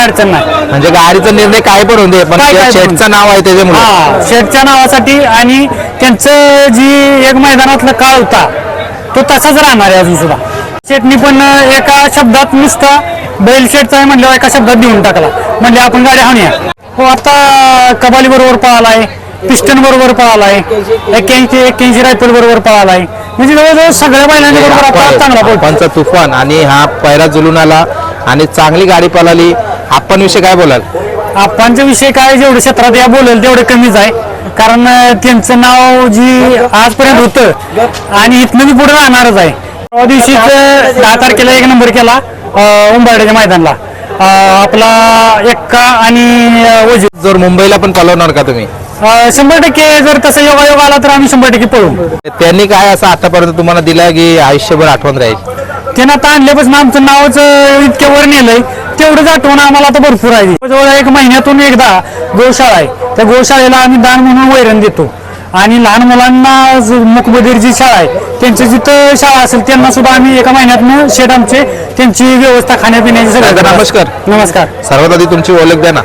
काय अडचण नाही. म्हणजे गाडीचा निर्णय काय पण होते पण काय- काय पण. शेटचं नाव आहे त्याच्यामुळे. हा शेठच्या नावासाठी आणि त्यांचं जी एक मैदानातला काळ होता तो तसाच राहणार आहे अजून सुद्धा. शेटनी पण एका शब्दात नुसता बैल शेटचा आहे म्हणल्यावर एका शब्दात देऊन टाकला. म्हणजे आपण गाडी हाणूया. हो आता कबाली बरोबर पळालाय पिस्टन बरोबर पळालाय एक्क्याऐंशी एक्क्याऐंशी रायफल बरोबर पळालाय. म्हणजे जवळजवळ सगळ्या बैलांच्या बरोबर आता चांगला पळतो पंचा तुफान आणि हा पैरा जुलून आला आणि चांगली गाडी पळाली. आपण विषय काय बोलाल? आप्पांचा विषय काय जेवढं क्षेत्रात या बोलेल तेवढं कमीच आहे. कारण अं, त्यांचं नाव जी आजपर्यंत होतं आणि इथनं मी पुढे राहणारच आहे. त्या दिवशीच अं, दहा तारखेला एक नंबर केला अं, उंबरड्याच्या मैदानला. अं, आपला एक्का आणि अं, जर मुंबईला पण पळवणार का तुम्ही? अं, शंभर टक्के जर तसं योगायोग आला तर आम्ही शंभर टक्के पळू. त्यांनी काय असं आतापर्यंत तुम्हाला दिलं की आयुष्यभर आठवण राहील? त्यानं आता आणल्यापासून आमचं नावच अं, इतक्या वर नेलंय. तेवढंच आठवण आम्हाला आता भरपूर आहे. जवळ एक महिन्यातून एकदा गोशाळा आहे. त्या गोशाळेला आम्ही दान म्हणून वैरण देतो. आणि लहान मुलांना मुकबधीर जी शाळा आहे त्यांची जिथं शाळा असेल त्यांना सुद्धा आम्ही एका महिन्यातनं शेट आमचे त्यांची व्यवस्था खाण्यापिण्याची सगळं. नमस्कार. नमस्कार. सर्वात आधी तुमची ओळख द्या ना.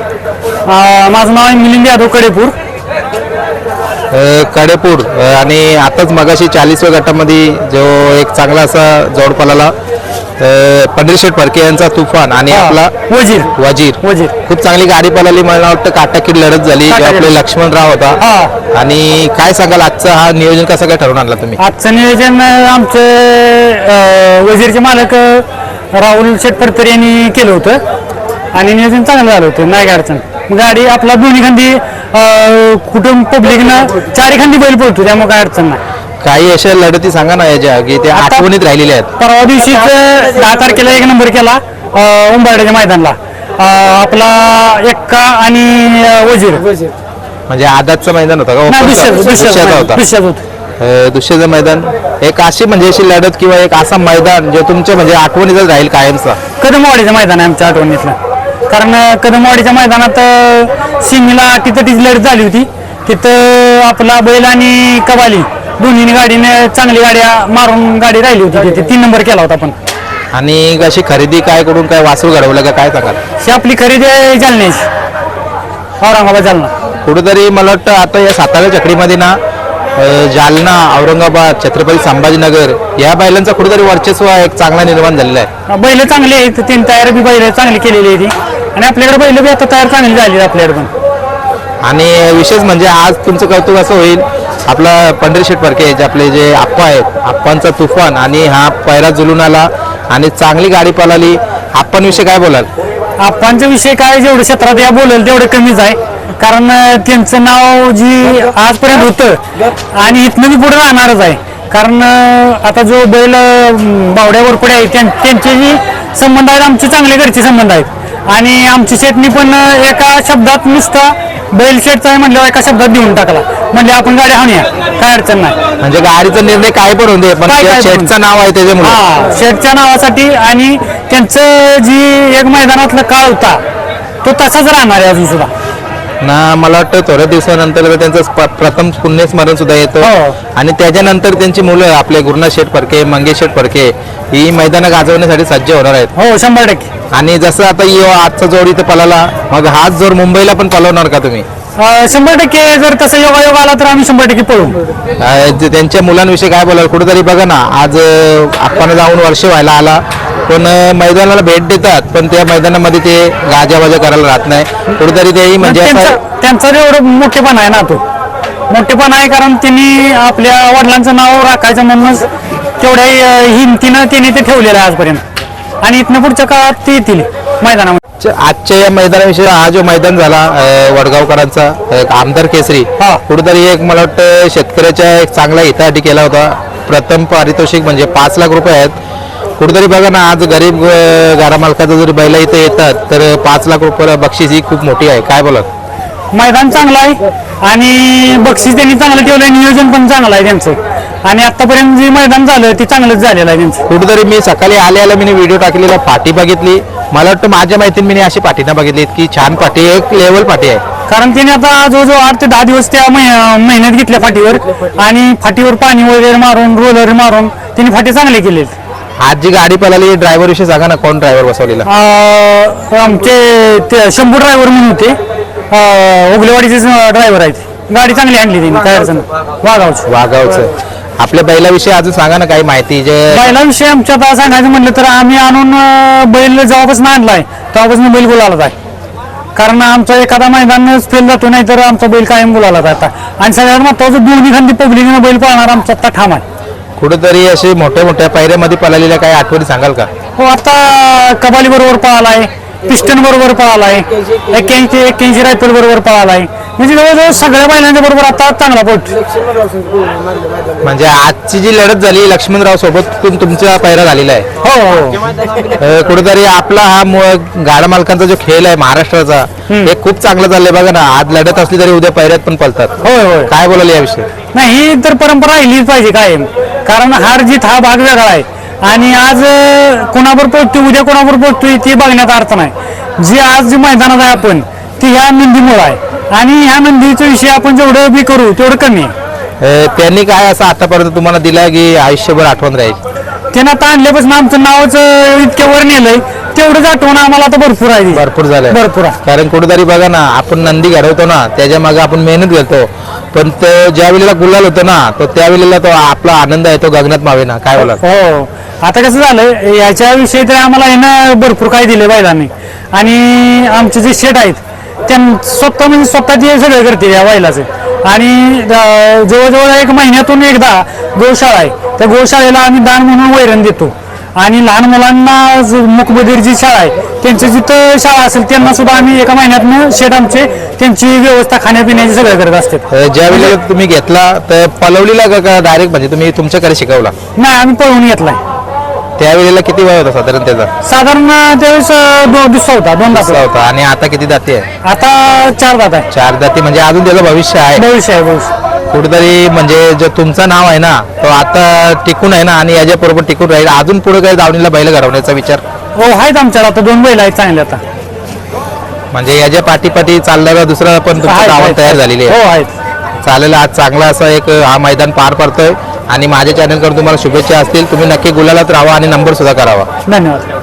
माझं नाव आहे मिलिंद यादव कडेपूर. कडेपूर आणि आताच मगाशी चाळीसव्या गटामध्ये जो एक चांगला असा जोड पळाला पंढरीशेठ फडके यांचा तुफान आणि आपला वजीर. वजीर. वजीर. खूप चांगली गाडी पळाली मला वाटतं. काटाकीर लढत झाली. आपले लक्ष्मणराव होता. आणि काय सांगाल आजचा हा नियोजन कसं काय ठरवून आणला तुम्ही? आजचं नियोजन आमचे वजीरचे मालक राहुल शेटपडकर यांनी केलं होतं. आणि नियोजन चांगलं झालं होतं. नाही काय अडचण. गाडी आपला दोन्ही खांदी कुटुंब पब्लिकनं चारी खांदी बैल पळतो. त्यामुळे काय अडचण नाही. काही अशा लढती सांगा ना याच्या की त्या आठवणीत राहिलेल्या आहेत. परवा दिवशीच दहा तारखेला एक नंबर केला अं, उंबरड्याच्या मैदानला. अं, आपला एक्का आणि अं, वजीर. म्हणजे आदातचं मैदान होतं का? नाही, ओपनचं? दुसऱ्याचं- दुसऱ्याचं दुसऱ्याचं होता. दुसऱ्याचं होतं. अ, दुसऱ्याचं मैदान. एक अशी म्हणजे अशी लढत किंवा एक असा मैदान जे तुमच्या म्हणजे आठवणीतच राहील कायमचा? कदमवाडीचं मैदान आहे आमच्या आठवणीतलं. कारण अं, कदमवाडीच्या मैदानात अं, सिमीला तिथं लढत झाली होती. तिथं आपला बैल आणि कबाली दोन्ही गाडीने चांगली गाड्या मारून गाडी राहिली होती तिथे. तीन नंबर केला होता आपण आणि अशी खरेदी काय करून काय वासू घडवलं का काय सांगाल? ही आपली खरेदी आहे जालन्याची. औरंगाबाद जालना. कुठेतरी मला वाटतं आता या सातारा चकडीमध्ये ना अ, जालना औरंगाबाद छत्रपती संभाजीनगर या बैलांचा कुठेतरी वर्चस्व एक चांगला निर्माण झालेला आहे. बैल चांगली आहेत. तीन तयार बी बैल चांगली केलेली आहे ती आणि आपल्याकडे बैल बी आता तयार चांगली झाली आहे आपल्याकडे पण. आणि विशेष म्हणजे आज तुमचं कौतुक असं होईल आपला पंढरीशेठ फडके जे आपले जे आप्पा आहेत आप्पांचा तुफान आणि हा पैरा जुलून आला आणि चांगली गाडी पळाली. आप्पांविषयी काय बोलाल? आप्पांच्या विषय काय जेवढं क्षेत्रात या बोलेल तेवढं कमीच आहे. कारण त्यांचं नाव जी आजपर्यंत होतं आणि इथनं मी पुढे राहणारच आहे. कारण आता जो बैल अं, बावड्यावर पुढे आहे त्यां- संबंध आहेत आमचे चांगले घरचे संबंध आहेत. आणि आमची शेटनी पण एका शब्दात नुसता बैल शेटचा आहे म्हणल्यावर एका शब्दात देऊन टाकला. म्हणजे आपण गाडी हाणूया काय अडचण नाही. म्हणजे गाडीचा निर्णय काय पण होते पण काय- काय पण शेठचं नाव आहे त्याच्यामुळे. हा शेठच्या नावासाठी आणि त्यांचं जी एक मैदानातला काळ होता तो तसाच राहणार आहे अजून सुद्धा. ना मला वाटतं थोड्या दिवसानंतर त्यांचं स्प- प्रथम पुण्यस्मरण सुद्धा येतं. हो. आणि त्याच्यानंतर त्यांची मुलं आपले गुरुनाथ शेठ फडके मंगेश शेठ फडके ही मैदानं गाजवण्यासाठी सज्ज होणार आहेत. हो शंभर टक्के. आणि जसं आता यो आजचा जोड इथं पळाला मग हाच जोड मुंबईला पण पळवणार का तुम्ही? अं, शंभर टक्के जर तसं योगायोग आला तर आम्ही शंभर टक्के पळू. अं, जे त्यांच्या मुलांविषयी काय बोलाल? कुठेतरी बघा ना आज आपण जाऊन वर्ष व्हायला आला पण अं, मैदानाला भेट देतात पण त्या मैदानामध्ये ते गाजाबाजा करायला राहत नाही. कुठेतरी तेही म्हणजे त्यांचा एवढं मोठेपण आहे ना तो. मोठेपण आहे कारण त्यांनी आपल्या वडिलांचं नाव राखायचं म्हणूनच तेवढ्या अं, हिमतीनं त्यांनी ते ठेवलेलं आहे आजपर्यंत. आणि इथनं पुढच्या काळात ते येतील. मैदानामध्ये. आजच्या या मैदानाविषयी हा जो मैदान झाला वडगावकरांचा आमदार केसरी. कुठेतरी एक मला वाटतं शेतकऱ्याच्या एक चांगल्या हितासाठी केला होता. प्रथम पारितोषिक म्हणजे पाच लाख रुपये आहेत. कुठेतरी बघा ना आज गरीब अं, घरा मालकाचा जर बैला इथे येतात तर पाच लाख रुपये बक्षीस ही खूप मोठी आहे. काय बोला मैदान चांगलं आहे आणि बक्षीस त्यांनी चांगलं ठेवलंय नियोजन पण चांगलं आहे त्यांचं. आणि आतापर्यंत जे मैदान झालं ते चांगलंच झालेलं आहे त्यांचं. कुठेतरी मी सकाळी आले आले मी व्हिडिओ टाकलेला पाठी बघितली. मला वाटतं माझ्या माहितीने मी अशी पाठी ना बघितली इतकी छान पाठी आहे एक लेवल पाठी आहे. कारण त्याने आता जवळजवळ आठ ते दहा दिवस त्या महि- मेहनत घेतल्या फाटीवर. आणि फाटीवर पाणी वगैरे मारून रोलर मारून त्यांनी फाटी चांगले केले आज जी गाडी पळाली ड्रायव्हर विषयी सांगा ना कोण ड्रायव्हर बसवलेला? अं, आमचे ते शंभू ड्रायव्हर म्हणून होते. अं, उगलेवाडीचे ड्रायव्हर आहेत. गाडी चांगली आणली त्यांनी काय अडचण नाही. वाघावची. वाघावचं. आपल्या बैलाविषयी अजून सांगा ना काही माहिती जे बैलाविषयी आमच्या आता सांगायचं म्हटलं तर आम्ही आणून अं, बैल जेव्हापासून आणलाय तेव्हापासून बैल गुलाला आहे. कारण आमचा एखादा मैदान फेल जातो नाही तर आमचा बैल कायम गुलाला आता. आणि सगळ्यात महत्वाचं दोन्ही खांदी पब्लिकनं बैल पाळणार आमचा आता ठाम आहे. कुठेतरी असे मोठ्या मोठ्या पायऱ्यामध्ये पळालेल्या काही आठवणी सांगाल का? हो आता कबाली बरोबर पळालाय पिस्टन बरोबर पळालाय एक्क्याऐंशी एक्क्याऐंशी रायफल बरोबर पळालाय. म्हणजे जवळजवळ सगळ्या बैलांच्या बरोबर आता चांगला पळतो म्हणजे आजची जी लढत झाली लक्ष्मणराव सोबत तुम- तुमचा पायरा झालेला आहे. हो हो अ, कुठेतरी आपला हा मु- गाडा मालकांचा जो खेळ आहे महाराष्ट्राचा हे खूप चांगलं चाललंय. बघा ना आज लढत असली तरी उद्या पायऱ्यात पण पळतात. होय होय. काय बोलाल याविषयी? नाही ही तर परंपरा राहिलीच पाहिजे कायम. कारण हार जीत हा भाग वेगळा आहे. आणि आज अं, कोणावर पोहोचतोय उद्या कोणावर पोहोचतोय ते बघण्यात अर्थ नाही. जी आज जी मैदानात आहे आपण ती ह्या नंदीमुळे आहे. आणि ह्या नंदीचा विषय आपण जेवढं बी करू तेवढं कमी आहे. अ, त्यांनी काय असं आतापर्यंत तुम्हाला दिला की आयुष्यभर आठवण राहील? त्यानं आता आणल्यापासून आमचं नावच अं, इतक्या वर नेलंय. तेवढंच आठवण आम्हाला आता भरपूर आहे भरपूर झालंय. भरपूर आहे. कारण कुठेतरी बघा ना आपण नंदी घडवतो ना त्याच्यामागे आपण मेहनत घेतो पण तो ज्या वेळेला गुलाल होतो ना तो त्यावेळेला तो आपला आनंद आहे तो गगनात मावे ना काय बोला हो. आता कसं झालं याच्याविषयी तर आम्हाला यानं भरपूर काही दिले बैलांनी आणि आमचे जे शेट आहेत त्या स्वतः म्हणजे स्वतः ते सगळं करते या बैलाचे. आणि जवळजवळ एक महिन्यातून एकदा गोशाळा आहे. त्या गोशाळेला आम्ही दान म्हणून वैरण देतो. आणि लहान मुलांना मुकबधीर जी शाळा आहे त्यांची जिथं शाळा असेल त्यांना सुद्धा आम्ही एका महिन्यातनं शेट आमचे त्यांची व्यवस्था खाण्यापिण्याची सगळं करत असतात. अ, ज्या वेळेला तुम्ही घेतला तर पलवलीला का डायरेक्ट म्हणजे तुम्ही तुमच्याकडे शिकवला? नाही आम्ही पळवून घेतलाय. त्यावेळेला किती वय होता साधारण त्याचा? साधारण त्यावेळेस दो दिवसा होता दोन दुसरा दात होता. आणि आता किती दाती आहे आता चार दात आहे चार दाती म्हणजे अजून त्याचं भविष्य आहे. भविष्य आहे भविष्य. कुठेतरी म्हणजे जो तुमचं नाव आहे ना तो आता टिकून आहे ना आणि याच्या बरोबर टिकून राहील. अजून पुढे काही दावणीला बैल घडवण्याचा विचार? हो आहेत आमच्याला आता दोन बैल आहेत चांगले आता. म्हणजे याच्या पाठीपाठी चालणारा दुसरा पण तुमचं आहेत. तयार झालेली आहे. हो आहेत. चालेल आज चांगला असं एक हा मैदान पार पडतोय. आणि माझ्या चॅनलकडून तुम्हाला शुभेच्छा असतील. तुम्ही नक्की गुलालात राहा आणि नंबर सुद्धा करावा. धन्यवाद.